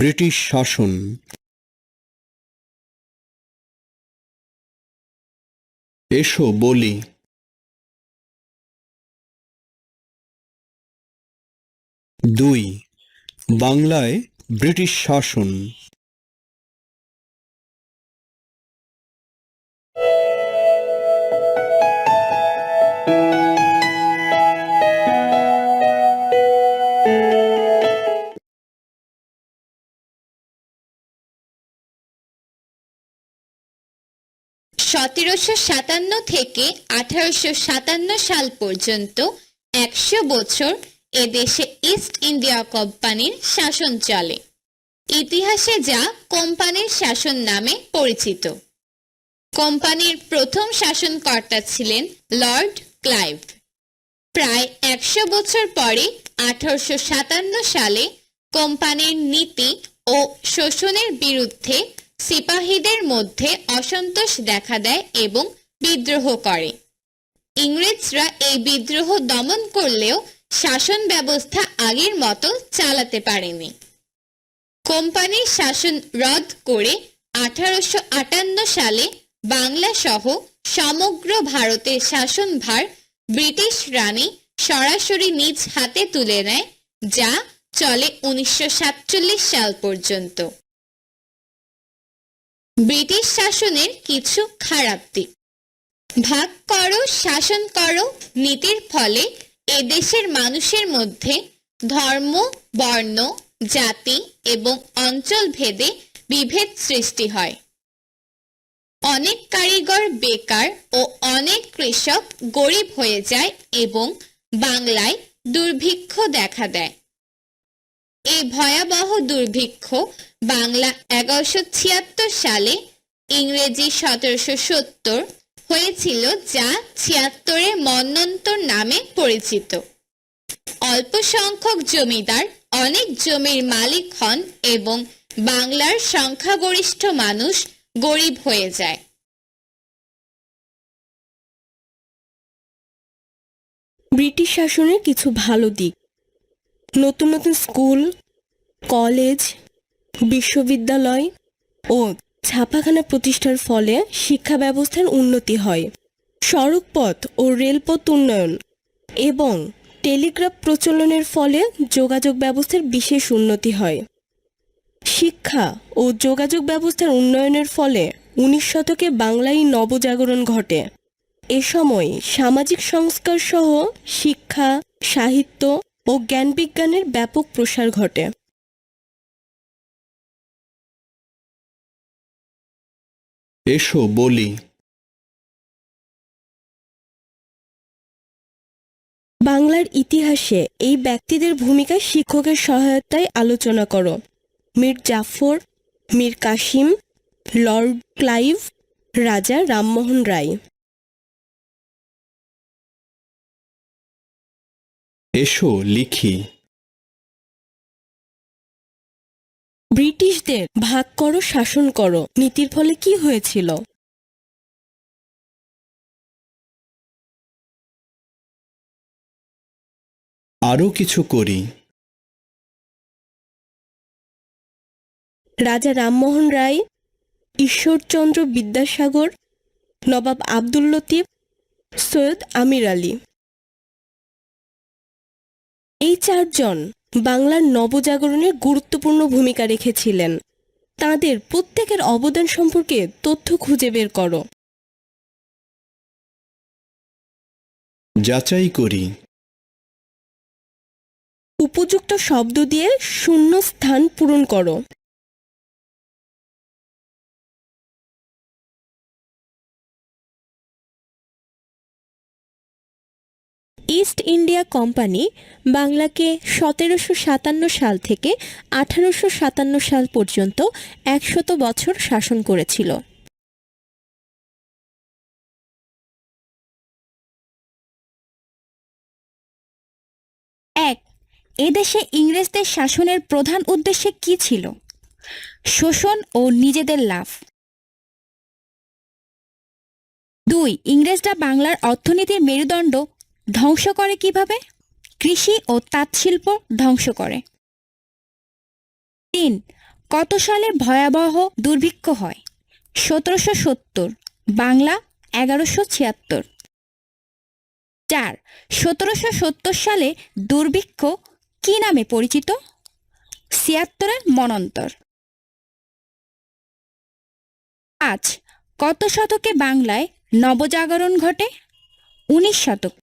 British শাসন। এসো বলি। দুই বাংলায় ব্রিটিশ শাসন। সতেরোশো সাতান্ন থেকে আঠারোশো সাতান্ন সাল পর্যন্ত একশো বছর এদেশে ইস্ট ইন্ডিয়া কোম্পানির শাসন চলে। ইতিহাসে যা কোম্পানির শাসন নামে পরিচিত। কোম্পানির প্রথম শাসনকর্তা ছিলেন লর্ড ক্লাইভ। প্রায় একশো বছর পরে আঠারোশো সাতান্ন সালে কোম্পানির নীতি ও শোষণের বিরুদ্ধে সিপাহীদের মধ্যে অসন্তোষ দেখা দেয় এবং বিদ্রোহ করে। ইংরেজরা এই বিদ্রোহ দমন করলেও শাসন ব্যবস্থা আগের মতো চালাতে পারেনি। কোম্পানির শাসন রদ করে আঠারোশো আটান্ন সালে বাংলা সহ সমগ্র ভারতের শাসনভার ব্রিটিশ রানী সরাসরি নিজ হাতে তুলে নেয়, যা চলে উনিশশো সাতচল্লিশ সাল পর্যন্ত। ব্রিটিশ শাসনের কিছু খারাপ দিক। ভাগ করো, শাসন করো, নীতির ফলে এদেশের মানুষের মধ্যে ধর্ম, বর্ণ, জাতি এবং অঞ্চল ভেদে বিভেদ সৃষ্টি হয়। অনেক কারিগর বেকার ও অনেক কৃষক গরিব হয়ে যায় এবং বাংলায় দুর্ভিক্ষ দেখা দেয়। এই ভয়াবহ দুর্ভিক্ষ বাংলা এগারোশো ছিয়াত্তর সালে ইংরেজি সতেরোশো সত্তর হয়েছিল যা ছিয়াত্তরের মন্বন্তর নামে পরিচিত। অল্প সংখ্যক জমিদার, অনেক জমির মালিক হন এবং বাংলার সংখ্যাগরিষ্ঠ মানুষ গরিব হয়ে যায়। ব্রিটিশ শাসনের কিছু ভালো দিক। নতুন নতুন স্কুল, কলেজ, বিশ্ববিদ্যালয় ও ছাপাখানা প্রতিষ্ঠার ফলে শিক্ষা ব্যবস্থার উন্নতি হয়। সড়কপথ ও রেলপথ উন্নয়ন এবং টেলিগ্রাফ প্রচলনের ফলে যোগাযোগ ব্যবস্থার বিশেষ উন্নতি হয়। শিক্ষা ও যোগাযোগ ব্যবস্থার উন্নয়নের ফলে উনিশ শতকে বাংলায় নবজাগরণ ঘটে। এ সময় সামাজিক সংস্কার সহ শিক্ষা, সাহিত্য ও জ্ঞান বিজ্ঞানের ব্যাপক প্রসার ঘটে। এসো বলি। বাংলার ইতিহাসে এই ব্যক্তিদের ভূমিকা শিক্ষকের সহায়তায় আলোচনা করো। Mir Jafar Mir Kasim Lord Clive Raja Rammohan Roy. এসো লিখি। ব্রিটিশদের ভাগ করো শাসন করো। নীতির ফলে কি হয়েছিল? আরও কিছু করি। রাজা রামমোহন রায় ঈশ্বরচন্দ্র বিদ্যাসাগর নবাব আব্দুল লতিফ সৈয়দ আমির আলী। এই চারজন বাংলার নবজাগরণের গুরুত্বপূর্ণ ভূমিকা রেখেছিলেন। তাদের প্রত্যেকের অবদান সম্পর্কে তথ্য খুঁজে বের করো। যাচাই করি। উপযুক্ত শব্দ দিয়ে শূন্য স্থান পূরণ করো। ইস্ট ইন্ডিয়া কোম্পানি বাংলাকে সতেরোশো সাতান্ন সাল থেকে আঠারোশো সাতান্ন সাল পর্যন্ত একশত বছর শাসন করেছিল। এক, এদেশে ইংরেজদের শাসনের প্রধান উদ্দেশ্য কি ছিল? শোষণ ও নিজেদের লাভ। দুই, ইংরেজরা বাংলার অর্থনীতির মেরুদণ্ড ধ্বংস করে কীভাবে? কৃষি ও তাঁতশিল্প ধ্বংস করে। তিন, কত সালে ভয়াবহ দুর্ভিক্ষ হয়? সতেরোশো সত্তর, বাংলা এগারোশো ছিয়াত্তর। চার, সতেরোশো সত্তর সালে দুর্ভিক্ষ কি নামে পরিচিত? ছিয়াত্তরের মনন্তর। পাঁচ, কত শতকে বাংলায় নবজাগরণ ঘটে? উনিশ শতকে।